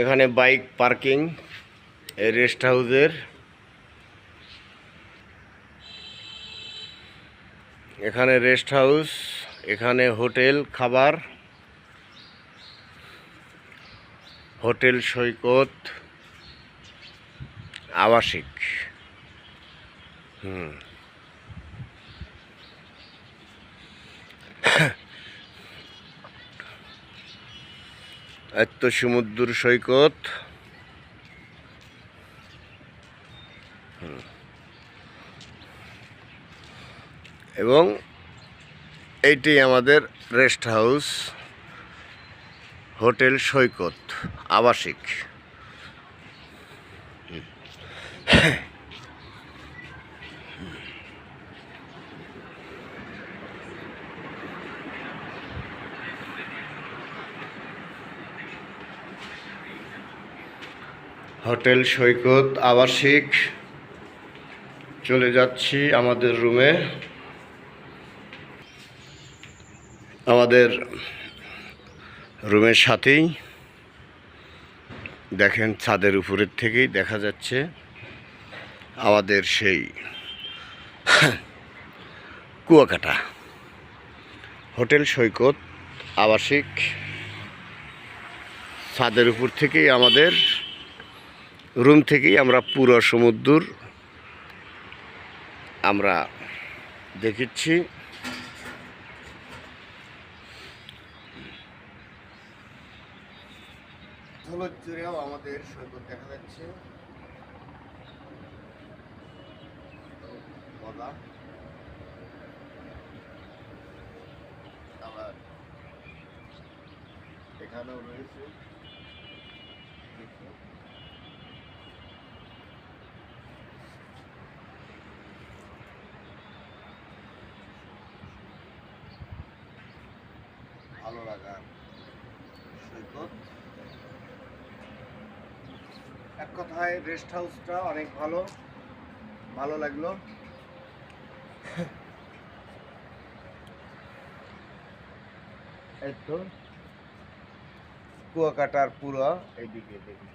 এখানে bike parking rest হাউসের। এখানে রেস্ট হাউস, এখানে হোটেল, খাবার। হোটেল সৈকত, আবাসিক। হুম। এত সমুদ্র সৈকত। এবং এইটি আমাদের রেস্ট হাউস হোটেল সৈকত আবাসিক। হোটেল সৈকত আবাসিক। চলে যাচ্ছি আমাদের রুমে। আমাদের রুমের সাথেই। দেখেন ছাদের উপরের থেকেই দেখা যাচ্ছে আমাদের সেই কুয়াকাটা। হোটেল সৈকত আবাসিক। ছাদের উপর থেকেই আমাদের রুম থেকেই আমরা পুরো সমুদ্র আমরা দেখেছি আমাদের সৈকত দেখা যাচ্ছে। আবার এখানেও রয়েছে দেখুন। ভালো লাগা সৈকত এক কথায় রেস্ট হাউসটা অনেক ভালো। ভালো লাগল। এই তো কুয়াকাটার পুরো এইদিকে দেখি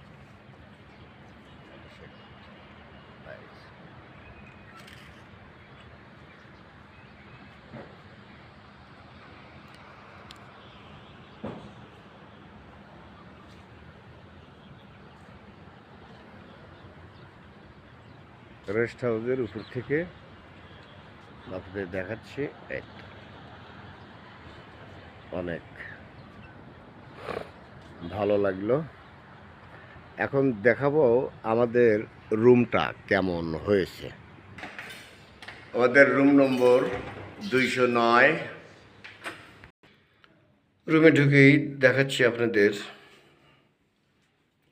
রেস্ট হাউসের উপর থেকে আপনাদের দেখাচ্ছি অনেক ভালো লাগল। এখন দেখাবো আমাদের রুমটা কেমন হয়েছে। আমাদের রুম নম্বর দুইশো নয়। রুমে ঢুকেই দেখাচ্ছি আপনাদের।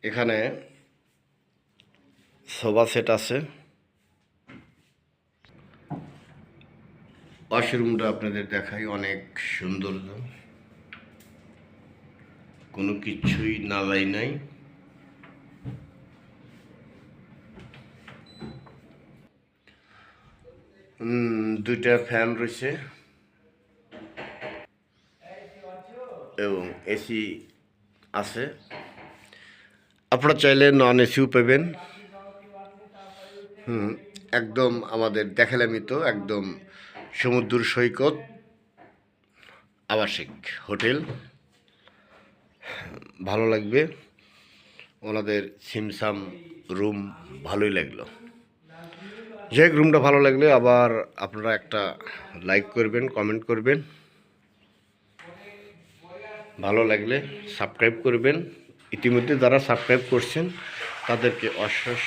এখানে সোফা সেট আছে। ওয়াশরুমটা আপনাদের দেখাই অনেক সৌন্দর্য কোনো কিছুই নালাই নাই। দুইটা ফ্যান রয়েছে। এবং এসি আছে। আপনারা চাইলে নন এসিও পাবেন। হুম, একদম আমাদের দেখালামই তো, একদম সমুদ্র সৈকত, আবাসিক হোটেল। ভালো লাগবে। ওনাদের সিমসাম রুম ভালোই লাগল। যে রুমটা ভালো লাগলে আবার আপনারা একটা লাইক করবেন, কমেন্ট করবেন। ভালো লাগলে সাবস্ক্রাইব করবেন। ইতিমধ্যে যারা সাবস্ক্রাইব করছেন, তাদেরকে অশেষ